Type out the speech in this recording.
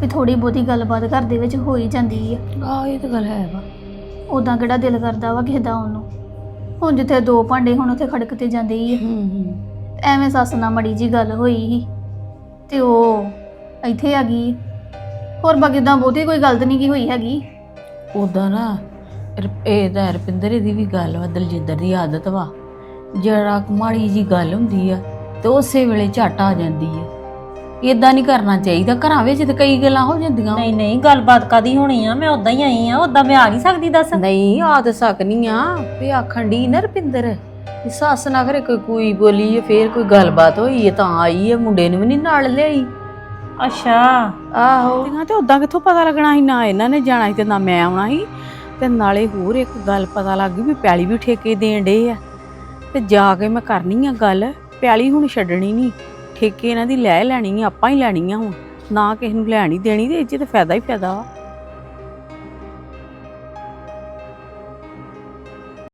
ਵੀ ਥੋੜੀ ਬਹੁਤੀ ਗੱਲਬਾਤ ਘਰ ਦੇ ਵਿੱਚ ਹੋ ਹੀ ਜਾਂਦੀ ਆ। ਆ ਇਹ ਤਾਂ ਗੱਲ ਹੈ ਵਾ। ਉਦਾਂ ਕਿਹੜਾ ਦਿਲ ਕਰਦਾ ਵਾ ਕਿਸੇ ਦਾ ਉਹਨੂੰ? ਹੁਣ ਜਿੱਥੇ ਦੋ ਭਾਂਡੇ ਹੁਣ ਉੱਥੇ ਖੜਕ ਤੇ ਜਾਂਦੇ ਹੀ ਆ। ਹੂੰ ਹੂੰ। ਐਵੇਂ ਸੱਸ ਨਾਲ ਮੜੀ ਜੀ ਗੱਲ ਹੋਈ ਸੀ ਤੇ ਉਹ ਇੱਥੇ ਆ ਗਈ। ਹੋਰ ਬਾਕੀ ਤਾਂ ਬਹੁਤੀ ਕੋਈ ਗਲਤ ਨਹੀਂ ਕੀ ਹੋਈ ਹੈਗੀ। ਉਦਾਂ ਨਾ ਇਹ ਤਾਂ ਰਪਿੰਦਰ ਦੀ ਵੀ ਗੱਲ ਵਾ ਦਲਜਿੰਦਰ ਦੀ ਆਦਤ ਵਾ। ਜਰਾ ਕੁ ਮਾੜੀ ਜੀ ਗੱਲ ਹੁੰਦੀ ਆ ਤੇ ਉਸੇ ਵੇਲੇ ਝਟ ਆ ਜਾਂਦੀ ਆ। ਇਦਾਂ ਨਹੀਂ ਕਰਨਾ ਚਾਹੀਦਾ। ਘਰਾਂ ਵਿੱਚ ਤੇ ਕਈ ਗੱਲਾਂ ਹੋ ਜਾਂਦੀਆਂ। ਨਹੀਂ ਨਹੀਂ ਗੱਲਬਾਤ ਕਾਦੀ ਹੋਣੀ ਆ? ਮੈਂ ਉਦਾਂ ਹੀ ਆਈ ਆ ਉਦਾਂ ਮੈਂ ਆ ਨਹੀਂ ਸਕਦੀ ਦੱਸ। ਨਹੀਂ ਆ ਤਾਂ ਸਕਨੀ ਆ। ਵੀ ਆਖਣ ਦੀ ਨਾ ਰਪਿੰਦਰ ਵੀ ਸੱਸ ਨਾ ਕਰੇ ਕੋਈ ਕੋਈ ਬੋਲੀ ਫੇਰ ਕੋਈ ਗੱਲਬਾਤ ਹੋਈ ਹੈ ਤਾਂ ਆਈ ਹੈ ਮੁੰਡੇ ਨੂੰ ਵੀ ਨਹੀਂ ਨਾਲ ਲਿਆਈ। ਅੱਛਾ। ਆਹੋ। ਦੀਆਂ ਤੇ ਉਦਾਂ ਕਿੱਥੋਂ ਪਤਾ ਲੱਗਣਾ ਸੀ? ਨਾ ਇਹਨਾਂ ਨੇ ਜਾਣਾ ਸੀ ਤੇ ਨਾ ਮੈਂ ਆਉਣਾ ਸੀ। ਤੇ ਨਾਲੇ ਹੋਰ ਇੱਕ ਗੱਲ ਪਤਾ ਲੱਗ ਗਈ ਵੀ ਪੈਲੀ ਵੀ ਠੇਕੇ ਦੇਣ ਡੇ ਆ। ਤੇ ਜਾ ਕੇ ਮੈਂ ਕਰਨੀ ਆ ਗੱਲ ਪੈਲੀ ਹੁਣ ਛੱਡਣੀ ਨਹੀਂ। ਠੇਕੇ ਇਹਨਾਂ ਦੀ ਲੈ ਲੈਣੀ ਆ, ਆਪਾਂ ਹੀ ਲੈਣੀ ਆ ਹੁਣ। ਨਾ ਕਿਸੇ ਨੂੰ ਲੈਣੀ ਦੇਣੀ ਤੇ ਇਹ 'ਚ ਤੇ ਫਾਇਦਾ ਹੀ ਫਾਇਦਾ ਵਾ।